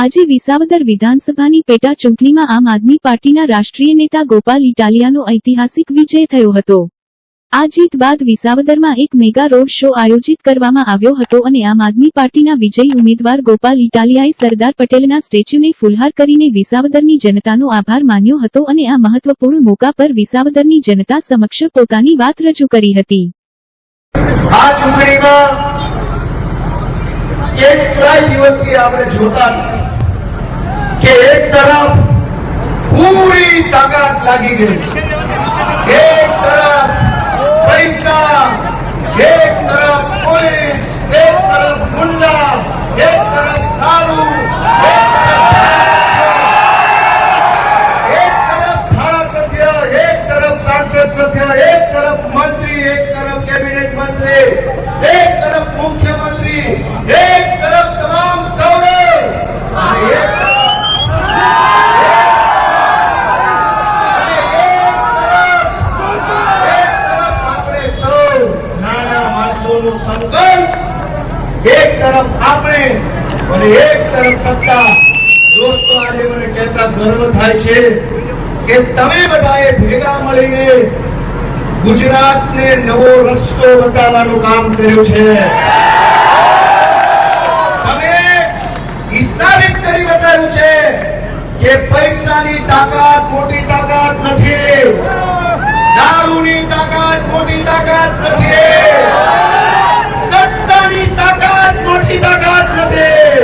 આજે વિસાવદર વિધાનસભાની પેટા ચૂંટણીમાં આમ આદમી પાર્ટીના રાષ્ટ્રીય નેતા ગોપાલ ઇટાલિયાનો ઐતિહાસિક વિજય થયો હતો. આ જીત બાદ વિસાવદરમાં એક મેગા રોડ શો આયોજિત કરવામાં આવ્યો હતો અને આમ આદમી પાર્ટીના વિજયી ઉમેદવાર ગોપાલ ઇટાલિયાએ સરદાર પટેલના સ્ટેચ્યુને ફુલહાર કરીને વિસાવદરની જનતાનો આભાર માન્યો હતો અને આ મહત્વપૂર્ણ મોકા પર વિસાવદરની જનતા સમક્ષ પોતાની વાત રજૂ કરી હતી. આ ચૂંટણીમાં કેટલાય દિવસથી આપણે જોતા કે એક તરફ પૂરી તાકાત લાગી ગઈ. એક તરફ પૈસા, એક તરફ પોલીસ, એક તરફ ગુંડા, એક તરફ દારૂ એક તરફ એક તરફ ધારાસભ્ય એક તરફ સાંસદ સભ્ય એક તરફ મંત્રી એક તરફ કેબિનેટ મંત્રી એક તરફ મુખ્યમંત્રી એક તરફ તમામ ગૌરવ અને એક તરફ અને એક તરફ એક તરફ આપણે સૌ નાના માણસોનો સંકલ્પ એક તરફ આપણે અને એક તરફ સત્તા દોસ્તો આજે મને કહેતા ગર્વ થાય છે કે તમે બધાએ ભેગા મળીને ગુજરાતને નવો રસ્તો બતાવવાનું કામ કર્યું છે. તમે ઈ સાબિત કરી બતાવ્યું છે કે પૈસાની તાકાત મોટી તાકાત નથી. દારૂની તાકાત મોટી તાકાત નથી. સત્તાની તાકાત મોટી તાકાત નથી.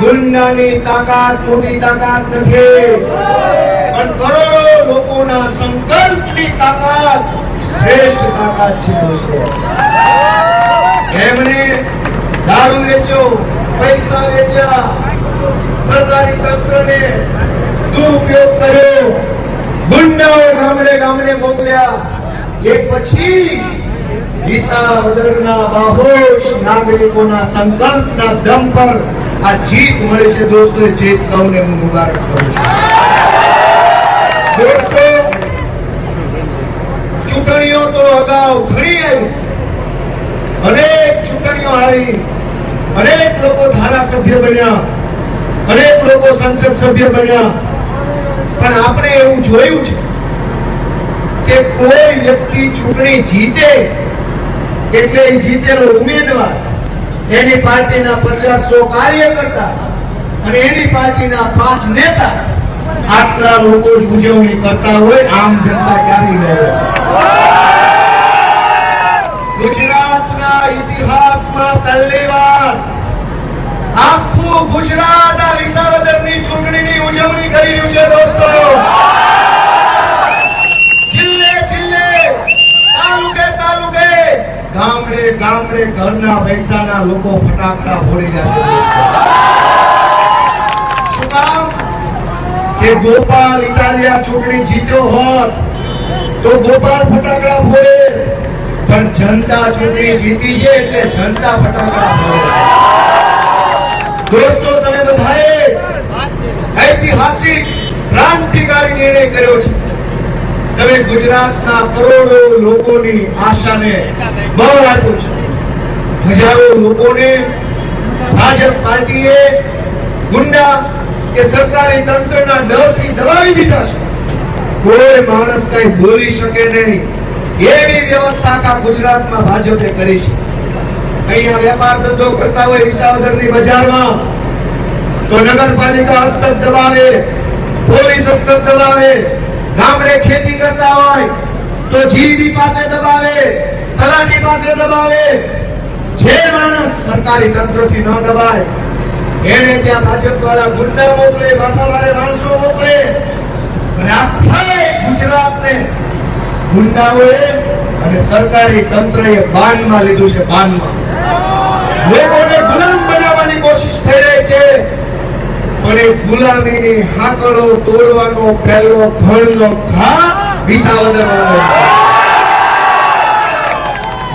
દુનિયાની તાકાત મોટી તાકાત નથી. પણ કરોડો લોકોના સંકલ્પની તાકાત, શ્રેષ્ઠ તાકાત છે દોસ્તો. એમણે દારૂ વેચ્યો પૈસા વેચ્યા સરકારી તંત્રને દુરુપયોગ કર્યો. ગુંડાઓ ગામડે ગામડે મોકલ્યા. એ પછી વિસાવદરના બાહોશ નાગરિકોના સંકલ્પના દમ પર આ જીત મળે છે દોસ્તો. જીત સૌને હું મુબારક કરું છું. ચૂંટણીઓ તો અગાઉ ઘણી આવી. અનેક ચૂંટણીઓ આવી. અનેક લોકો ધારાસભ્ય બન્યા. અનેક લોકો સંસદ સભ્ય બન્યા. પણ આપણે એવું જોયું છે કે કોઈ વ્યક્તિ ચૂંટણી જીતે એટલે એ જીતેલો ઉમેદવાર એની પાર્ટીના પચાસ સો કાર્યકર્તા અને એની પાર્ટીના પાંચ નેતા આટલા લોકો ઉજવણી કરતા હોય, આમ જનતા ક્યારેય ન ગુજરાતના ઇતિહાસમાં પહેલી વાર આખું ગુજરાત આ વિસાવદરની ચૂંટણીની ઉજવણી કરી રહ્યું છે દોસ્તો. જિલ્લે જિલ્લે, તાલુકે તાલુકે, ગામડે ગામડે ઘરના પૈસાના લોકો ફટાકડા ફોડી રહ્યા છે દોસ્તો શું કામ કે ગોપાલ ઇટાલિયા ચૂંટણી જીત્યો હોત, તો ગોપાલ ફટાકડા ફોડે. પણ જનતા ચૂંટણી જીતી છે એટલે જનતા ફટાકડા ફોડે. દોસ્તો, તમે બધાએ ઐતિહાસિક, ક્રાંતિકારી નિર્ણય કર્યો છે. તમે ગુજરાતના કરોડો લોકોની આશાને બળ આપ્યું છે. હજારો લોકોને ભાજપ પાર્ટીએ ગુંડા કે સરકારી તંત્રના ડરથી દબાવી દીધા છે. કોઈ માણસ કઈ બોલી શકે નહીં. એવી વ્યવસ્થા કા ગુજરાતમાં ભાજપે કરી છે. અહીંયા વેપાર ધંધો કરતા હોય વિસાવદરની બજારમાં, તો નગરપાલિકા હસ્તક દબાવે, પોલીસ હસ્તક દબાવે, ગામડે ખેતી કરતા હોય, તો જીડી પાસે દબાવે, તલાટી પાસે દબાવે. જે માણસ સરકારી તંત્રથી ન દબાય એને ત્યાં ભાજપ વાળા ગુંડા મોકલે, બાપાવાળે માણસો મોકલે. અને આખા ગુજરાતને ગુંડાઓએ અને સરકારી તંત્રએ બાનમાં લીધું છે, બાનમાં. લોકોને ગુલામ બનાવવાની કોશિશ થઈ રહી છે, પણ એ ગુલામીની હાકળો તોડવાનો પહેલો ભણનો ઘા વિસાવદરવાનો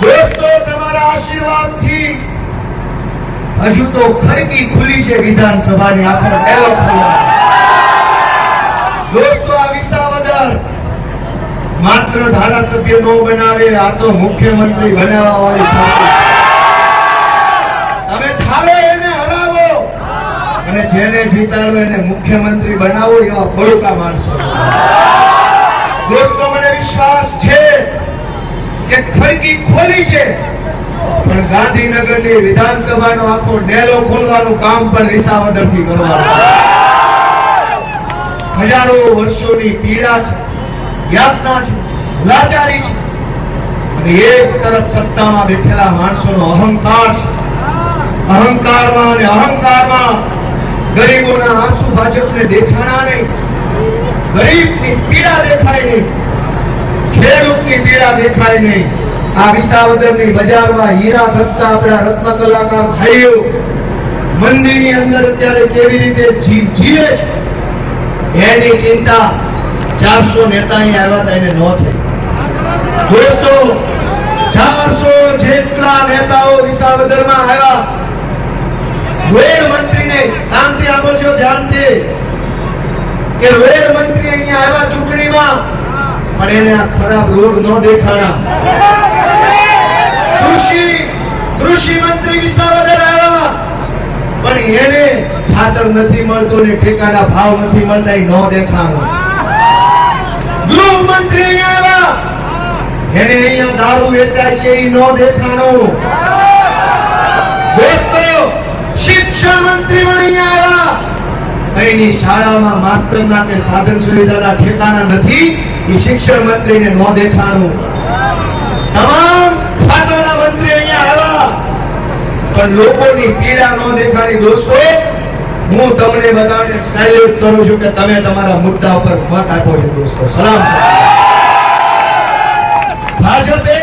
દોસ્તો તમારા આશીર્વાદથી હજુ તો ખડકી ખુલી છે વિધાનસભાની આખો પહેલો ખુલ્લો દોસ્તો, આ વિસાવદર માત્ર ધારાસભ્ય નો બનાવે, આ તો મુખ્યમંત્રી બનાવવા વાળી. તમે ઠાલે એને હરાવો અને જેને જીતાડો એને મુખ્યમંત્રી બનાવો એવા બળુકા માણસો દોસ્તો, મને વિશ્વાસ છે કે ખડકી ખોલી છે. પણ ગાંધીનગરની વિધાનસભાનો આખો ડેલો ખોલવાનું કામ પણ વિસાવદરથી કરવાનું. હજારો વર્ષોની પીડા છે, યાતના છે, લાચારી છે. અને એક તરફ સત્તામાં બેઠેલા માણસોનો અહંકાર છે. અહંકારમાં અને અહંકારમાં ગરીબોના આંસુ ભાજપને દેખાણા નહીં. ગરીબની પીડા દેખાય નહીં. ખેડૂતની પીડા દેખાય નહીં. આ વિસાવદરની બજારમાં હીરા ઘસતા આપણા રત્ન કલાકાર ભાઈઓ, મંદિરની અંદર અત્યારે કેવી રીતે જીવ જીવે છે? એની ચિંતા ચારસો નેતા અહીં આવ્યા હતા એને ન થઈ. દોસ્તો, ચારસો જેટલા નેતાઓ વિસાવદરમાં આવ્યા. રેલ મંત્રીને શાંતિ આપો ધ્યાનથી. કે રેલ મંત્રી અહીંયા આવ્યા ચૂંટણીમાં આ ખરાબ રોગ ન દેખાણા. કૃષિ કૃષિ મંત્રી વિસાવદર આવ્યા. પણ એને ખાતર નથી મળતું ને ઠેકાના ભાવ નથી મળતા ન દેખાણો. ગૃહ મંત્રી આવ્યા. એને અહીંયા દારૂ વેચાય છે, એ ન દેખાણો. દોસ્તો, શિક્ષણ મંત્રી પણ અહીંયા આવ્યા. અહીંની શાળામાં માસ્તરના કે સાધન સુવિધાના ઠેકાણા નથી. એ શિક્ષણ મંત્રીને ન દેખાણું. તમામ ખાતાના મંત્રી અહીંયા આવ્યા. પણ લોકોની પીડા ન દેખાણી દોસ્તો, હું તમને બધાને સેલ્યુટ કરું છું કે તમે તમારા મુદ્દા ઉપર મત આપો છો દોસ્તો. સલામ ભાજપે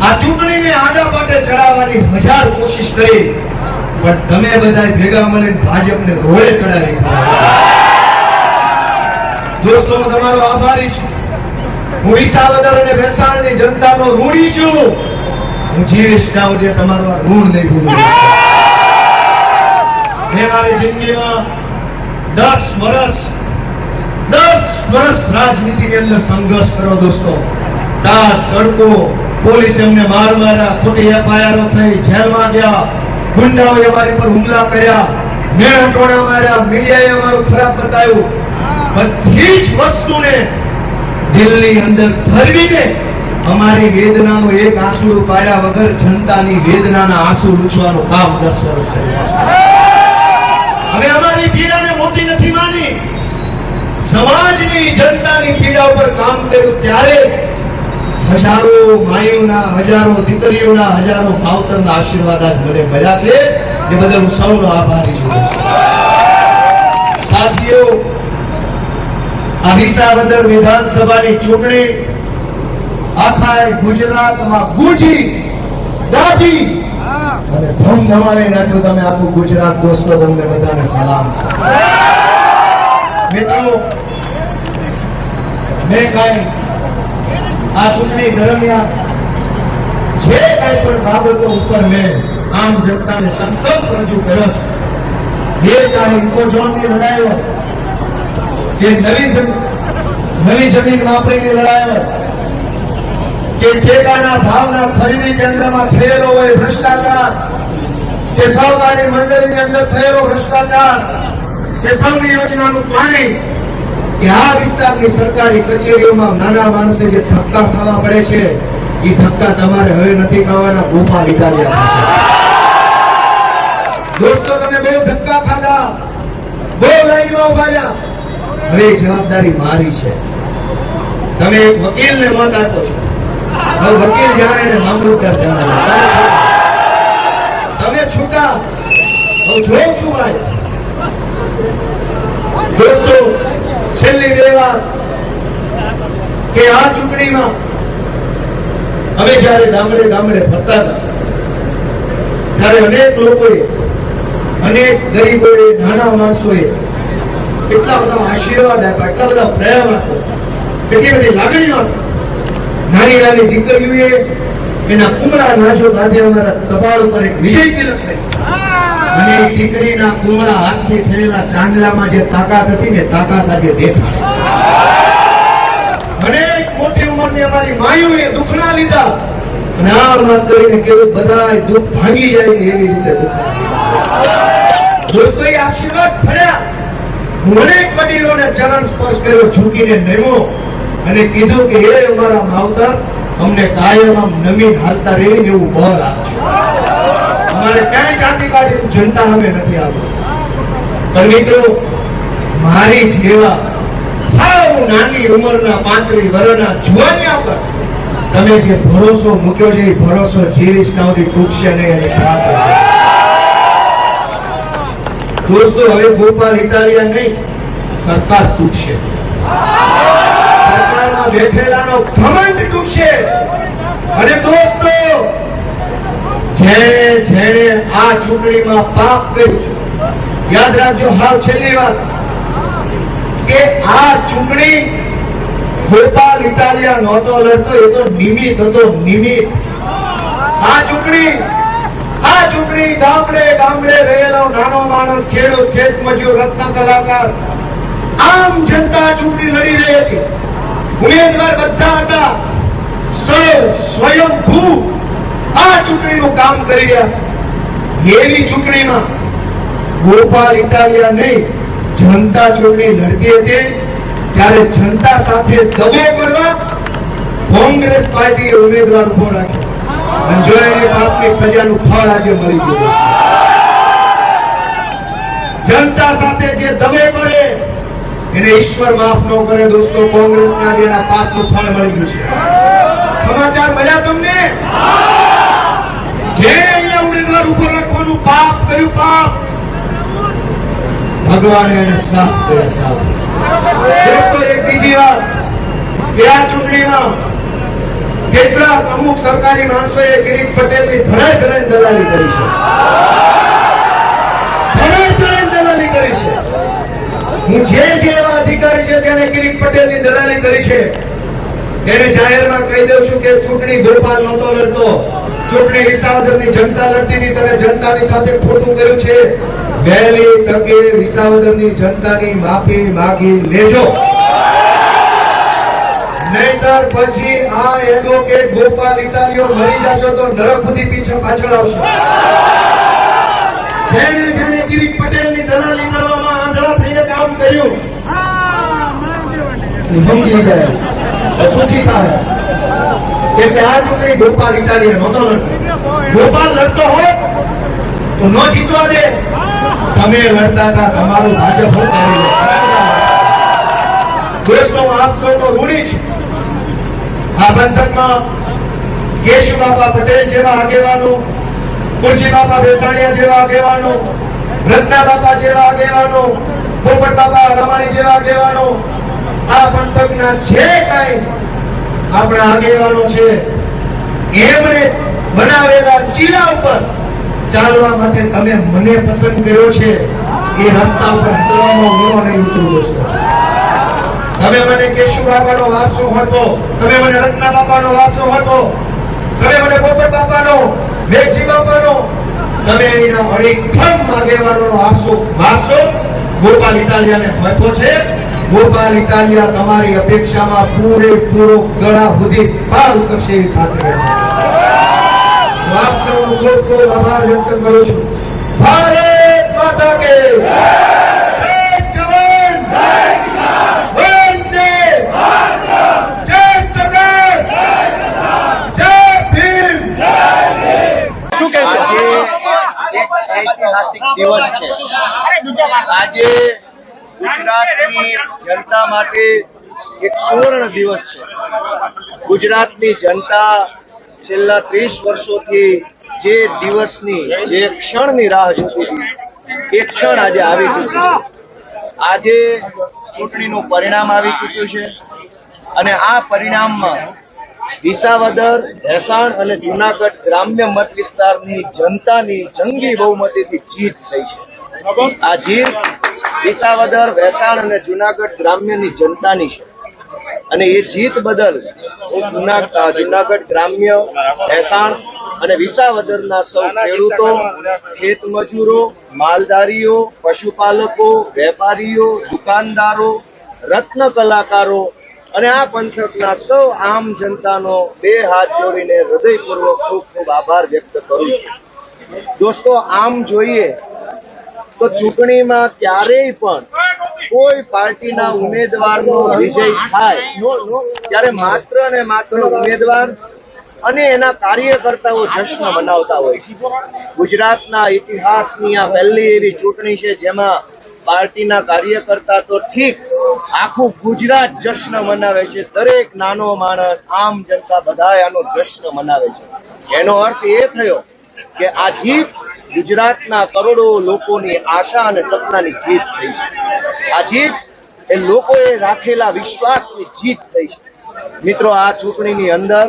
આ ચૂંટણીને આડા પાટે ચડાવવાની હજાર કોશિશ કરી, પણ તમે બધા ભેગા મળીને ભાજપને રોડે ચડાવી દીધા. દોસ્તો તમારો આભારી છું. હું ઈસાવદર અને ભેસાણની જનતાનો ઋણી છું. હું જીવીશ ત્યાં સુધી તમારું આ ઋણ નહીં ભૂલું. મેં મારી જિંદગીમાં દસ વર્ષ દસ વર્ષ રાજનીતિની અંદર સંઘર્ષ કર્યો દોસ્તો. તાર, તડકો, પોલીસ એમને માર માર્યા, ખોટી એફઆઈઆરો થઈ, જેલમાં ગયા. ગુંડાઓએ અમારી પર હુમલા કર્યા. મેં ટોણા માર્યા, મીડિયાએ અમારું ખરાબ બતાવ્યું. બધી જ વસ્તુને દિલની અંદર ધરવીને અમારી વેદનાનો એક આંસુ પાડ્યા વગર જનતાની વેદનાના આંસુ લૂછવાનું કામ દસ વર્ષ કર્યું હવે અમારી પીડાને મોટી નથી માની. સમાજની જનતાની પીડા ઉપર કામ કર્યું ત્યારે હજારો માયુના હજારો દીકરીઓના, હજારો માવતરના આશીર્વાદ આજ મને મળ્યા છે. એ બદલ હું સૌનો આભારી છું. સાથીઓ આ વિસાવદર વિધાનસભાની ચૂંટણી આખા ગુજરાતમાં ગુજી, દાજી. અને ધમધમાવી નાખ્યું તમે આખું ગુજરાત દોસ્તો તમને બધાને સલામ. મિત્રો, મેં કાંઈ આ ચૂંટણી દરમિયાન જે કાંઈ પણ બાબતો ઉપર મેં આમ જનતાને સંકલ્પ રજૂ કર્યો છે, એ ચાહે ઇકોઝોનની લડાઈ હોય કે નવી જમીન નવી જમીન વાપરીની લડાયો. કે ટેકાના ભાવના ખરીદી કેન્દ્રમાં થયેલો હોય ભ્રષ્ટાચાર, કે સહકારી મંડળની અંદર થયેલો ભ્રષ્ટાચાર, કે સૌની યોજનાનું પાણી, કે આ વિસ્તારની સરકારી કચેરીઓમાં નાના માણસે જે ધક્કા ખાવા પડે છે એ ધક્કા તમારે હવે નથી ખાવાના ગોપા લીધા દોસ્તો, તમે બહુ ધક્કા ખાધા. બહુ લાઈનમાં ઊભા રહ્યા. હવે જવાબદારી મારી છે. તમે એક વકીલને મત આપો છો. વકીલ જાણે ને મામલતદાર જાણે તમે છૂટા. હું જોઉં છું ભાઈ દોસ્તો, છેલ્લી બે વાત કે આ ચૂંટણીમાં અમે જ્યારે ગામડે ગામડે ફરતા હતા, ત્યારે અનેક લોકોએ, અનેક ગરીબોએ, નાના માણસોએ એટલા બધા આશીર્વાદ આપ્યા એટલા બધા પ્રેમ આપ્યો, કેટલી બધી લાગણીઓ નાની નાની દીકરીઓએ એના કુમળા નાજો આજે અમારા કપાળ ઉપર એક વિજય તિલક અને દીકરીના કુમળા હાથથી થયેલા ચાંદલામાં જે તાકાત હતી ને તાકાત આજે દેખાય લીધા. અને આ કરીને કેવું બધાય દુઃખ ભાંગી જાય એવી રીતે દુઃખ. દોસ્તો આશીર્વાદ મળ્યા અનેક વડીલોને ચરણ સ્પર્શ કર્યો, ઝૂકીને નમ્યો અને કીધું કે, હે અમારા માવતર, અમને કાયમ આમ નમી હાલતા રહે એવું બળ આપજો. અમારે ક્યાંય જાતિ કાઢી જનતા અમે નથી આવતી. પણ મિત્રો, મારી જેવા સાવ નાની ઉંમરના, પાંત્રી વર્ષના જુવાનિયા પર તમે જે ભરોસો મૂક્યો છે, એ ભરોસો જીવીશ ના સુધી તૂટશે નહીં અને દોસ્તો હવે ગોપાલ ઇટાલિયા નહીં, સરકાર તૂટશે. સરકારમાં બેઠેલાનો ઘમંડ તૂટશે. અને દોસ્તો જેણે જેણે આ ચૂંટણીમાં પાપ કર્યું, યાદ રાખજો હાવ છેલ્લી વાત, કે આ ચૂંટણી ગોપાલ ઇટાલિયા નહોતો લડતો, એ તો નિમિત હતો નિમિત આ ચૂંટણી આ ચૂંટણી ગામડે ગામડે રહેલો નાનો માણસ, ખેડૂત, ખેત મજૂર, રત્ન કલાકાર, આમ જનતા ચૂંટણી લડી રહી હતી. ઉમેદવાર બધા હતા. સૌ સ્વયંભૂ આ ચૂંટણીનું કામ કરી રહ્યા એવી ચૂંટણીમાં ગોપાલ ઇટાલિયા નહીં, જનતા ચૂંટણી લડતી હતી. ત્યારે જનતા સાથે દગો કરવા કોંગ્રેસ પાર્ટીએ ઉમેદવાર ઊભો રાખ્યો. અને પાપની સજાનું ફળ આજે મળી ગયું જનતા સાથે જે દગો કરે એને ઈશ્વર માફ ન કરે દોસ્તો, કોંગ્રેસના જેના પાપનું ફળ મળી ગયું છે. સમાચાર મળ્યા તમને? જે અહીંયા ઉમેદવાર ઉપર રાખવાનું પાપ કર્યું પાપ, ભગવાને એને સાફ કર્યા સાફ. દોસ્તો, એક બીજી વાત. કે આ ચૂંટણીમાં કેટલાક અમુક સરકારી માણસોએ કિરીટ પટેલની ધરાય ધરાય ધરાય દલાલી કરી છે. હું જે જે એવા અધિકારી છે જેને કિરીટ પટેલની દલાલી કરી છે, એને જાહેરમાં કહી દઉં છું કે ચૂંટણી ગોપાલ નહોતો લડતો. ચૂંટણી વિસાવદરની જનતા લડતી હતી તમે જનતાની સાથે ખોટું કર્યું છે. વહેલી તકે વિસાવદરની જનતાની માફી માગી લેજો. નહીતર પછી આ એડવોકેટ ગોપાલ ઇટાલીઓ મરી જશો તો નરકપતિ પીછે, પાછળ આવશો. જેને જેને કિરીટ પટેલની દલાલી કરવામાં આંધળા થઈને કામ કર્યું. સમજી ગયા. સુખી ન જીતવા દે. તમે લડતા તમારું ભાજપ હું આપ સૌનો ઋણી છું આ બંધકમાં કેશુ બાપા પટેલ જેવા આગેવાનો, કુરજી બાપા બેસાણિયા જેવા આગેવાનો, રત્ના બાપા જેવા આગેવાનો, પોપટ બાપા રમાણી જેવા આગેવાનો, આ પંથકના જે કાંઈ આપણા આગેવાનો છે, એમણે બનાવેલા ચીલા ઉપર ચાલવા માટે તમે મને પસંદ કર્યો છે. એ રસ્તા ઉપર ચાલવામાં હું નહીં ઉતરું દોસ્તો. તમે મને કેશુ બાપાનો વારસો હતો, તમે મને રત્ના બાપાનો વારસો હતો, તમે મને પોપટ બાપાનો, મેઘજી બાપાનો, તમે એના અડીખમ આગેવાનોનો વારસો વારસો ગોપાલ ઇટાલિયાને આપ્યો છે. ગોપાલ ઇટાલિયા તમારી અપેક્ષામાં પૂરેપૂરો ગળા સુધી પાર ઉતરશે એવી ખાતરી. આપ સૌનો ખૂબ ખૂબ આભાર વ્યક્ત કરું છું. ભારત માતા કે જય જવાન વંદે જય સરદાર જય ભીમ શું કહેશો આજે એક ઐતિહાસિક દિવસ છે. આજે ગુજરાતની જનતા માટે એક સુવર્ણ દિવસ છે. ગુજરાતની જનતા છેલ્લા ત્રીસ વર્ષોથી જે દિવસની, જે ક્ષણની રાહ જોતી હતી, એ ક્ષણ આજે આવી ચૂક્યું છે. આજે ચૂંટણીનું પરિણામ આવી ચૂક્યું છે અને આ પરિણામમાં વિસાવદર, ભેસાણ અને જુનાગઢ ગ્રામ્ય મત વિસ્તારની જનતાની જંગી બહુમતીથી જીત થઈ છે. આ જીત વિસાવદર, ભેસાણ અને જુનાગઢ ગ્રામ્યની જનતાની છે. અને એ જીત બદલ હું ગ્રામ્ય, ભેસાણ અને વિસાવદરના સૌ ખેડૂતો ખેત મજૂરો માલધારીઓ, પશુપાલકો, વેપારીઓ, દુકાનદારો, રત્ન કલાકારો અને આ પંથકના સૌ આમ જનતાનો બે હાથ જોડીને હૃદયપૂર્વક ખૂબ ખૂબ આભાર વ્યક્ત કરું છું. દોસ્તો, આમ જોઈએ તો ચૂંટણીમાં ક્યારેય પણ કોઈ પાર્ટીના ઉમેદવારનો વિજય થાય ત્યારે માત્ર ને માત્ર ઉમેદવાર અને એના કાર્યકર્તાઓ જશ્ન મનાવતા હોય છે. ગુજરાતના ઇતિહાસની આ પહેલી એવી ચૂંટણી છે જેમાં પાર્ટીના કાર્યકર્તા તો ઠીક, આખું ગુજરાત જશ્ન મનાવે છે. દરેક નાનો માણસ, આમ જનતા બધા આનો જશ્ન મનાવે છે. એનો અર્થ એ થયો કે આ જીત ગુજરાતના કરોડો લોકોની આશા અને સપનાની જીત થઈ છે. આ જીત એ લોકોએ રાખેલા વિશ્વાસની જીત થઈ છે. મિત્રો, આ ચૂંટણીની અંદર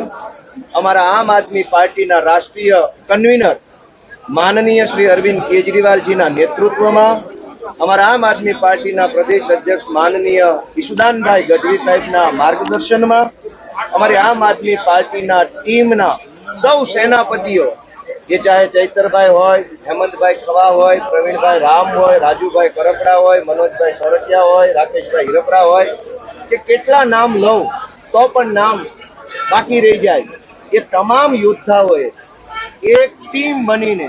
અમારા આમ આદમી પાર્ટીના રાષ્ટ્રીય કન્વીનર, માનનીય શ્રી અરવિંદ કેજરીવાલજીના નેતૃત્વમાં અમારા આમ આદમી પાર્ટીના પ્રદેશ અધ્યક્ષ માનનીય ઈશુદાનભાઈ ગઢવી સાહેબના માર્ગદર્શનમાં અમારી આમ આદમી પાર્ટીના ટીમના સૌ સેનાપતિઓ એ ચાહે ચૈતરભાઈ હોય, હેમંતભાઈ ખવા હોય, પ્રવીણભાઈ રામ હોય, રાજુભાઈ કરકડા હોય, મનોજભાઈ સરટિયા હોય, રાકેશભાઈ હિરપરા હોય, કે કેટલા નામ લઉં, તો પણ નામ બાકી રહી જાય. એ તમામ યોદ્ધાઓએ એક ટીમ બનીને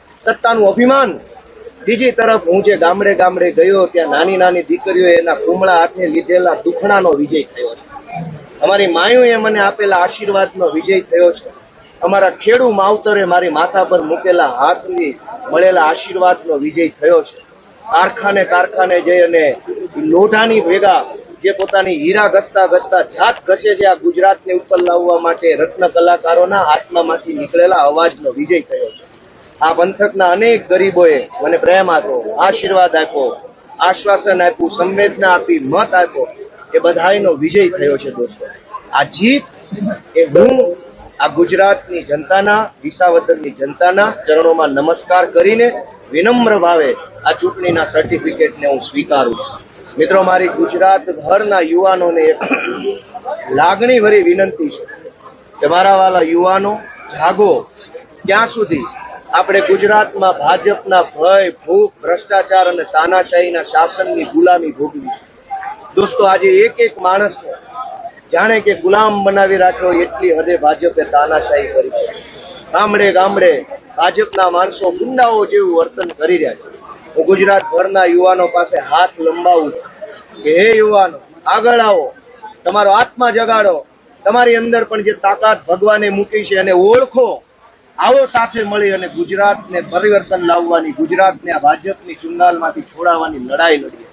સત્તાનું અભિમાન. બીજી તરફ હું જે ગામડે ગામડે ગયો, ત્યાં નાની નાની દીકરીઓ એના કુમળા હાથે લીધેલા દુખણાનો વિજય થયો છે. અમારી માયુએ મને આપેલા આશીર્વાદનો વિજય થયો છે. અમારા ખેડૂ માવતરે મારી માથા પર મૂકેલા હાથની મળેલા આશીર્વાદનો વિજય થયો છે. કારખાને કારખાને જઈ અને લોઢાની ભેગા જે પોતાની હીરા ઘસતા ઘસતા જાત ઘસે છે આ ગુજરાતને ઉપર લાવવા માટે રત્ન કલાકારોના આત્મામાંથી નીકળેલા અવાજનો વિજય થયો છે. આ પંથકના અનેક ગરીબોએ મને પ્રેમ આપ્યો, આશીર્વાદ આપ્યો, આશ્વાસન આપ્યું, સંવેદના આપી, મત આપ્યો એ બધાયનો વિજય થયો છે દોસ્તો. આ જીત એ હું આ ગુજરાતની જનતાના વિસાવદરની જનતાના ચરણોમાં નમસ્કાર કરીને વિનમ્ર ભાવે આ ચૂંટણીના સર્ટિફિકેટને હું સ્વીકારું છું. મિત્રો, મારી ગુજરાત ભરના યુવાનોને એક લાગણી ભરી વિનંતી છે કે મારા વાલા યુવાનો જાગો ક્યાં સુધી? આપણે ગુજરાતમાં ભાજપના ભય, ભૂખ, ભ્રષ્ટાચાર અને તાનાશાહીના શાસનની ગુલામી ભોગવી છે. દોસ્તો, આજે એક એક માણસને જાણે કે ગુલામ બનાવી રાખ્યો એટલી હદે ભાજપે તાનાશાહી કરી છે. ગામડે ગામડે ભાજપના માણસો ગુંડાઓ જેવું વર્તન કરી રહ્યા છે. હું ગુજરાત ભરના યુવાનો પાસે હાથ લંબાવું છું કે હે યુવાનો, આગળ આવો, તમારો આત્મા જગાડો, તમારી અંદર પણ જે તાકાત ભગવાને મૂકી છે અને ઓળખો. આવો સાથે મળી અને ગુજરાતને પરિવર્તન લાવવાની ગુજરાતને આ ભાજપની ચુંગાલમાંથી છોડાવવાની લડાઈ લડીએ.